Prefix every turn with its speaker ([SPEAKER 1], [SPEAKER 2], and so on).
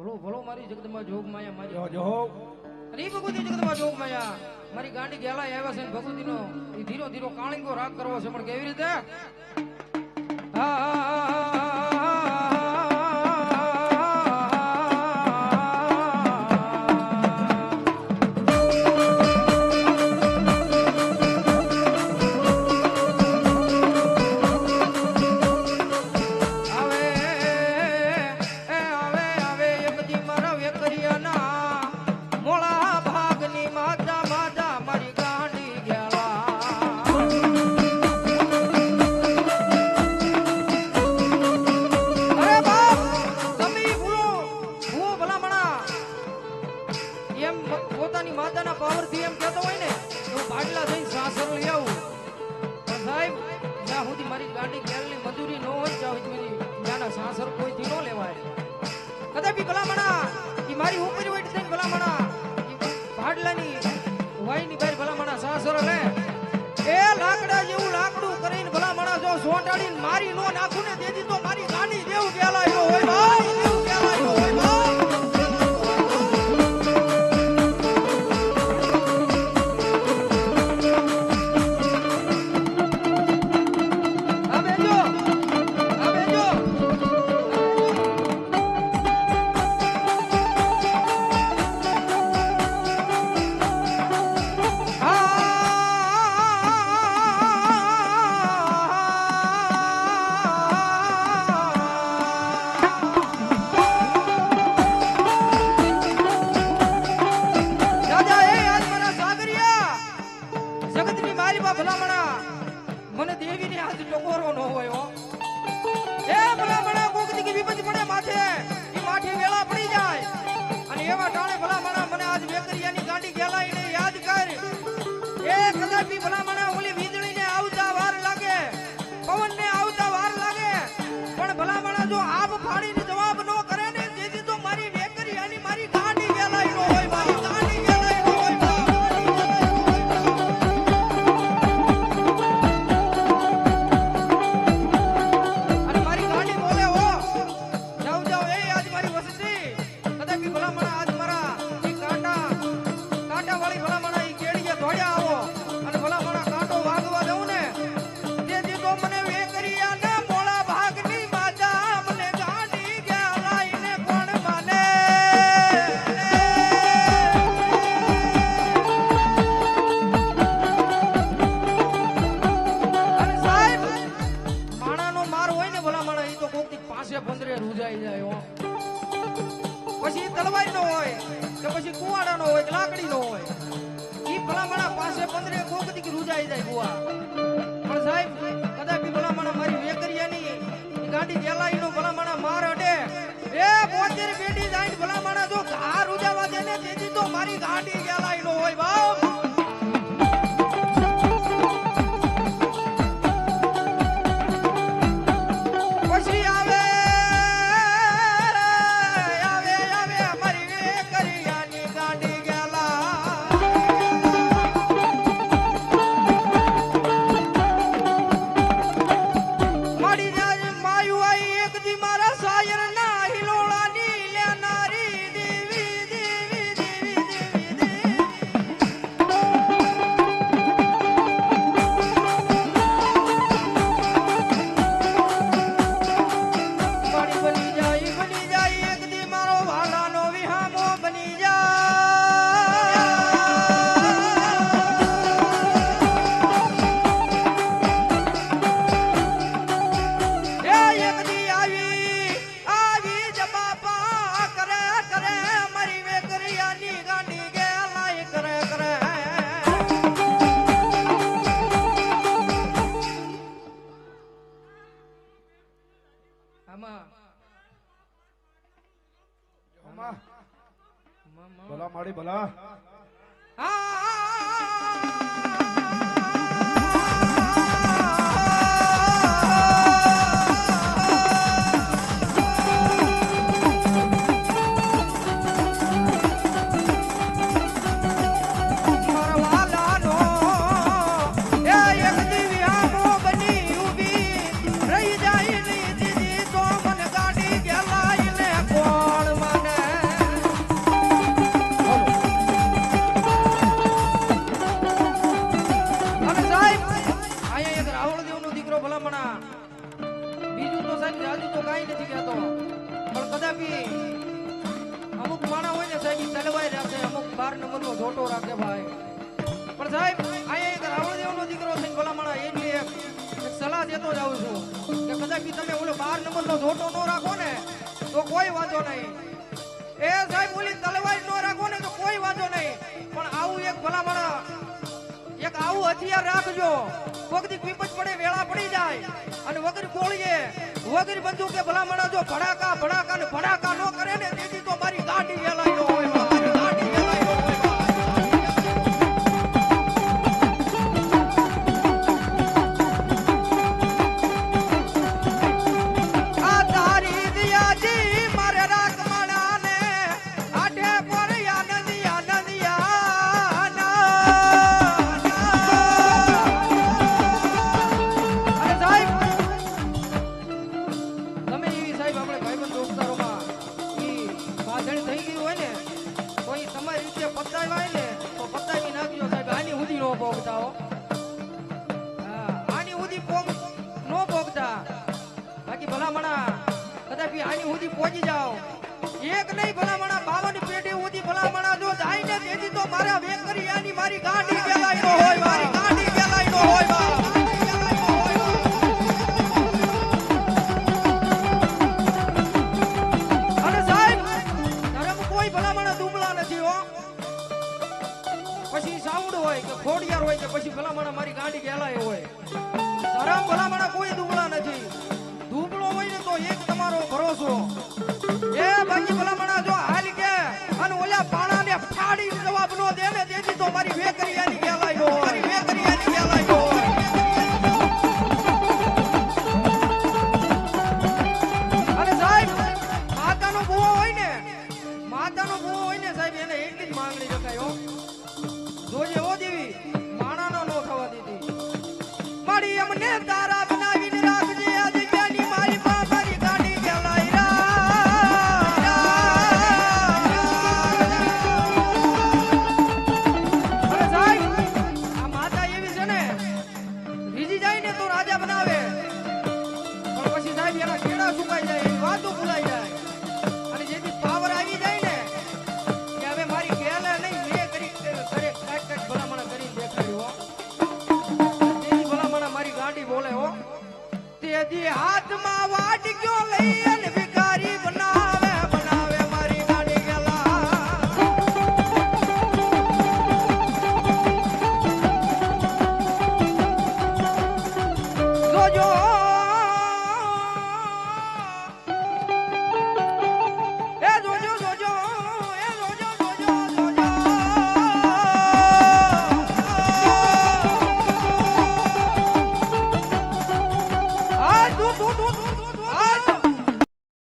[SPEAKER 1] ભલો ભલો મારી જગદમાં જોગ માયા મારી જોગ. ઈ ભગવતી માં જોગ માયા. મારી ગાંડી ગેલા આવ્યા છે ને ભગવતીનો. ઈ ધીરો ધીરો કાળિંગો રાગ કરવો છે પણ કેવી રીતે? એમ પોતાની માતાના પાવરથી એમ કહેતો હોય ને, હું ભાડલા જઈને સાસર લઈ આવું. પણ સાહેબ, જ્યાં સુધી મારી ગાંડી ગેલની મજૂરી ન હોય, ત્યાં સુધી ત્યાંના સાસર કોઈથી ન લેવાય. કદાપી ભલામણા એ મારી ઉપરી વઈટ થઈને ભલામણા ભાડલાની વાઈની બહાર ભલામણા સાસર લે. એ લાકડા જેવું લાકડું કરીને ભલામણા જો સોંટાડીને મારી નો નાખું ને મારી બા ભલામણા મને દેવીની હાથ ટકોરો ન હોય એ ભલામણા કોક દી વિપત પડે માથે, એ માઠી વેલા પડી જાય. અને એવા ટાણે ભલામણા મને આજ વેકરિયાની ગાંડી ગેલાઈને યાદ કર. એ કદાચ ભલામણા પંદરે રૂજાઈ જાય, હો. પછી તલવારી નો હોય, કે પછી કુવાડા નો હોય, કે લાકડી નો હોય. ઈ ભલામણા પાસે પંદરે કોક દીક રૂજાઈ જાય કુવા પણ સાહેબ આઈ એક દી મારા
[SPEAKER 2] ભલા માડી ભલા.
[SPEAKER 1] જોટો રાખે ભાઈ. પણ સાહેબ, અહીંયા રાવણદેવનો દીકરો થઈને ભલામણા એટલી એક સલાહ દેતો જાઉં છું કે કદાચ તમે ઓલો બાર નંબરનો જોટો ન રાખો ને, તો કોઈ વાંધો નહીં. એ સાહેબ, ઓલી તલવાર ન રાખો ને, તો કોઈ વાંધો નહીં. પણ આવું એક ભલામણા, એક આવું હથિયાર રાખજો. વગર પીપજ પડે, વેળા પડી જાય. અને વગર ગોળીએ, વગર બંદૂકે ભલામણા જો ભડાકા ભડાકા ને ભડાકા ન કરે ને, તેથી તો મારી ગાડી વેલાઈ સુધી નો ભોગતા હો હા, આની સુધી નો ભોગતા બાકી ભલામણા કદાચ આની સુધી પહોંચી જાઓ. એક નહીં ભલામણા બાવન પેટી સુધી ભલામણા જો જાય ને તેથી તો મારા વેકરિયાની મારી ગાંઠી ગેલાઈ હોય મારી ધરમ ભલામણા કોઈ દુબળા નથી. દુબળો હોય ને તો એક તમારો ભરોસો. એ બાકી ભલામણા જો હાલ કે, અને ઓલા પાણાને ફાડી જવાબ નો દે ને તેથી તો મારી પછી જાય અને જેથી પાવર આવી જાય ને, કે હવે મારી ગેલે નહીં, મેં કરી કરે કાંઈક કાંઈક ભલામણા કરીને મારી ગાડી બોલે, હો. તેથી હાથમાં